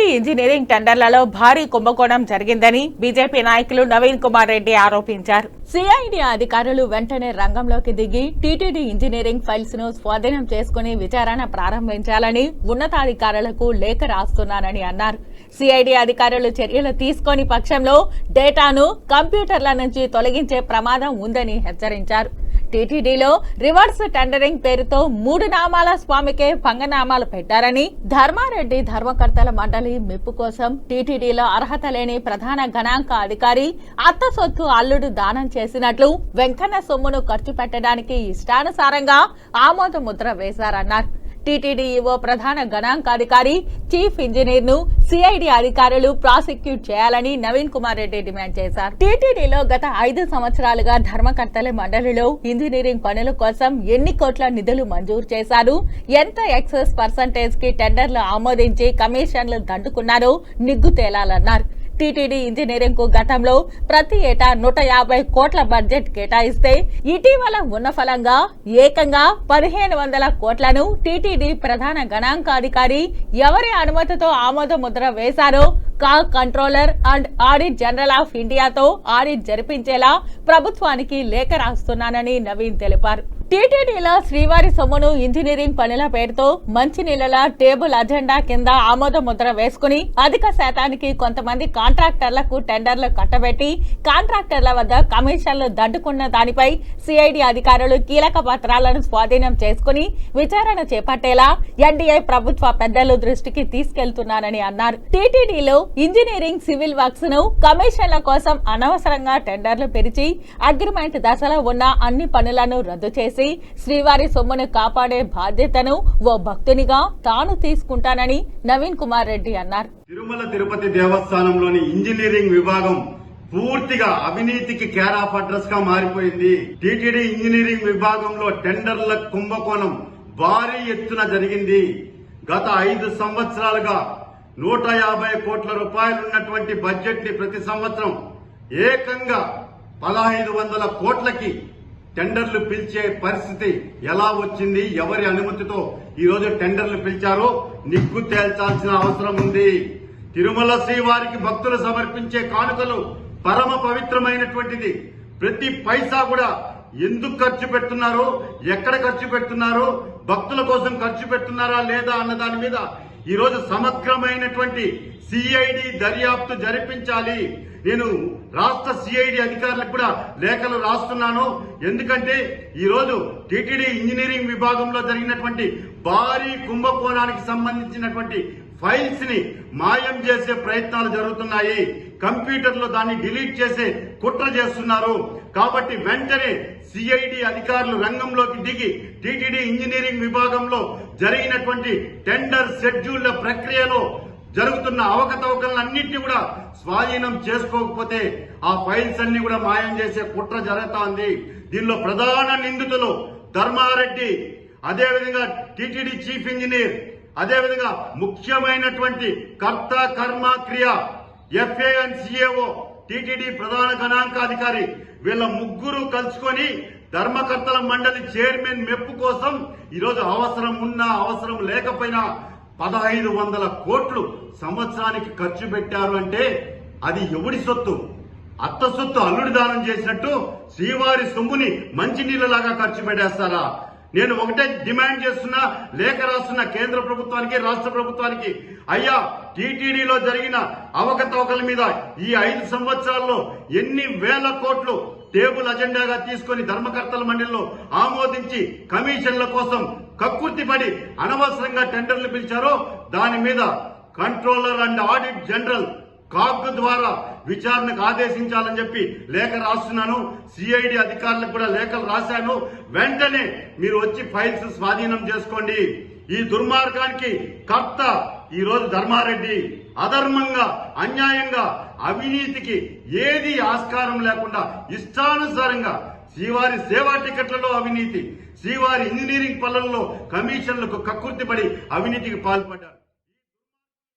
TTD engineering టెండర్లలో భారీ కుంభకోణం జరిగిందని బీజేపీ నాయకులు నవీన్ కుమార్ రెడ్డి ఆరోపించారు. సిఐడి అధికారులు వెంటనే రంగంలోకి దిగి టీటీడీ ఇంజనీరింగ్ ఫైల్స్ను స్వాధీనం చేసుకుని విచారణ ప్రారంభించాలని ఉన్నతాధికారులకు లేఖ రాస్తున్నానని అన్నారు. సిఐడి అధికారులు చర్యలు తీసుకొని పక్షంలో డేటాను కంప్యూటర్ల నుంచి తొలగించే ప్రమాదం ఉందని హెచ్చరించారు. టీటీడీలో రివర్స్ టెండరింగ్ పేరుతో మూడు నామాల స్వామికే పంగనామాలు పెట్టారని ధర్మారెడ్డి ధర్మకర్తల మండలి మెప్పు కోసం టీటీడీలో అర్హత లేని ప్రధాన గణాంక అధికారి అత్త సొత్తు అల్లుడు దానం చేసినట్లు వెంకన్న సొమ్మును ఖర్చు పెట్టడానికి ఇష్టానుసారంగా ఆమోద ముద్ర వేశారన్నారు. టీటీడీ ప్రధాన గణాంకాధికారి చీఫ్ ఇంజనీర్ను సిఐడి అధికారులు ప్రాసిక్యూట్ చేయాలని నవీన్ కుమార్ రెడ్డి డిమాండ్ చేశారు. టీటీడీలో గత ఐదు సంవత్సరాలుగా ధర్మకర్తల మండలిలో ఇంజనీరింగ్ పనుల కోసం ఎన్ని కోట్ల నిధులు మంజూరు చేశారు? ఎంత ఎక్సెస్ పర్సంటేజ్కి టెండర్లు ఆమోదించి కమిషన్లు దండుకున్నారో నిగ్గు తేలాలన్నారు. టీటీడీ ఇంజనీరింగ్కు గతంలో ప్రతి ఏటా నూట యాభై కోట్ల బడ్జెట్ కేటాయిస్తే ఇటీవల ఉన్న ఫలంగా ఏకంగా పదిహేను వందల కోట్లను టీటీడీ ప్రధాన గణాంకాధికారి ఎవరి అనుమతితో ఆమోద ముద్ర వేశారో కా controller and audit general of ఇండియాతో audit జరిపించేలా ప్రభుత్వానికి లేఖ రాస్తున్నానని నవీన్ తెలిపారు. టీటీడీలో శ్రీవారి సొమ్మును ఇంజనీరింగ్ పనుల పేరుతో మంచినీళ్ళ టేబుల్ అజెండా కింద ఆమోద ముద్ర వేసుకుని అధిక శాతానికి కొంతమంది కాంట్రాక్టర్లకు టెండర్లు కట్టబెట్టి కాంట్రాక్టర్ల వద్ద కమిషన్లు దడ్డుకున్న దానిపై సిఐడి అధికారులు కీలక పత్రాలను స్వాధీనం చేసుకుని విచారణ చేపట్టేలా ఎన్డీఏ ప్రభుత్వ పెద్దలు దృష్టికి తీసుకెళ్తున్నానని అన్నారు. టీటీడీలో ఇంజనీరింగ్ సివిల్ వర్క్స్ను కమిషన్ల కోసం అనవసరంగా టెండర్లు పిలిచి అగ్రిమెంట్ దశలో ఉన్న అన్ని పనులను రద్దు చేసి శ్రీవారి సొమ్మును కాపాడే బాధ్యతను ఓ భక్తునిగా తాను తీసుకుంటానని నవీన్ కుమార్ రెడ్డి అన్నారు. తిరుమల తిరుపతి దేవస్థానంలోని ఇంజనీరింగ్ విభాగం పూర్తిగా అవినీతికి కేర్ ఆఫ్ అడ్రస్గా మారిపోయింది. టీటీడీ ఇంజనీరింగ్ విభాగంలో టెండర్ల కుంభకోణం భారీ ఎత్తున జరిగింది. గత ఐదు సంవత్సరాలుగా నూట యాభై కోట్ల రూపాయలున్నటువంటి బడ్జెట్ని ప్రతి సంవత్సరం ఏకంగా పదహైదు వందల కోట్లకి టెండర్లు పిలిచే పరిస్థితి ఎలా వచ్చింది ఎవరి అనుమతితో ఈ రోజు టెండర్లు పిలిచారో నిగ్గు తేల్చాల్సిన అవసరం ఉంది. తిరుమల శ్రీవారికి భక్తులు సమర్పించే కానుకలు పరమ పవిత్రమైనటువంటిది. ప్రతి పైసా కూడా ఎందుకు ఖర్చు పెడుతున్నారో ఎక్కడ ఖర్చు పెడుతున్నారో భక్తుల కోసం ఖర్చు పెడుతున్నారా లేదా అన్న దాని మీద ఈరోజు సమగ్రమైనటువంటి సిఐడి దర్యాప్తు జరిపించాలి. నేను రాష్ట్ర సిఐడి అధికారులకు కూడా లేఖలు రాస్తున్నాను. ఎందుకంటే ఈరోజు టిటిడి ఇంజనీరింగ్ విభాగంలో జరిగినటువంటి భారీ కుంభకోణానికి సంబంధించినటువంటి ఫైల్స్ని మాయం చేసే ప్రయత్నాలు జరుగుతున్నాయి. కంప్యూటర్లో దాన్ని డిలీట్ చేసే కుట్ర చేస్తున్నారు. కాబట్టి వెంటనే సిఐడి అధికారులు రంగంలోకి దిగి టిటిడి ఇంజనీరింగ్ విభాగంలో జరిగినటువంటి టెండర్ షెడ్యూళ్ళ ప్రక్రియలో జరుగుతున్న అవకతవకలన్నింటినీ కూడా స్వాధీనం చేసుకోకపోతే ఆ ఫైల్స్ అన్ని కూడా మాయం చేసే కుట్ర జరుగుతోంది. దీనిలో ప్రధాన నిందితులు ధర్మారెడ్డి అదేవిధంగా టిటిడి చీఫ్ ఇంజనీర్ అదేవిధంగా ముఖ్యమైనటువంటి కర్త కర్మ క్రియ ఎఫ్ఏ అండ్ సిఏఓ టిటిడి ప్రధాన గణాంకాధికారి వీళ్ళ ముగ్గురు కలుసుకొని ధర్మకర్తల మండలి చైర్మన్ మెప్పు కోసం ఈరోజు అవసరం ఉన్నా అవసరం లేకపోయినా పదహైదు వందల కోట్లు సంవత్సరానికి ఖర్చు పెట్టారు అంటే అది ఎవడి సొత్తు? అత్త సొత్తు అల్లుడి దానం చేసినట్టు శ్రీవారి సొమ్ముని మంచినీళ్ళలాగా ఖర్చు పెట్టేస్తారా? నేను ఒకటే డిమాండ్ చేస్తున్నా లేఖ రాస్తున్న కేంద్ర ప్రభుత్వానికి రాష్ట్ర ప్రభుత్వానికి. అయ్యా టీటీడీలో జరిగిన అవకతవకల మీద ఈ ఐదు సంవత్సరాల్లో ఎన్ని వేల కోట్లు టేబుల్ అజెండాగా తీసుకొని ధర్మకర్తల మండలిలో ఆమోదించి కమిషన్ల కోసం కక్కుర్తిపడి అనవసరంగా టెండర్లు పిలిచారో దాని మీద controller and audit general CAG ద్వారా విచారణకు ఆదేశించాలని చెప్పి లేఖ రాస్తున్నాను. సిఐడి అధికారులకు కూడా లేఖలు రాశాను. వెంటనే మీరు వచ్చి ఫైల్స్ స్వాధీనం చేసుకోండి. ఈ దుర్మార్గానికి కర్త ఈ రోజు ధర్మారెడ్డి అధర్మంగా అన్యాయంగా అవినీతికి ఏది ఆస్కారం లేకుండా ఇష్టానుసారంగా శ్రీవారి సేవా టికెట్లలో అవినీతి శ్రీవారి ఇంజనీరింగ్ పనులలో కమిషన్లకు కక్కుర్తిపడి అవినీతికి పాల్పడ్డారు.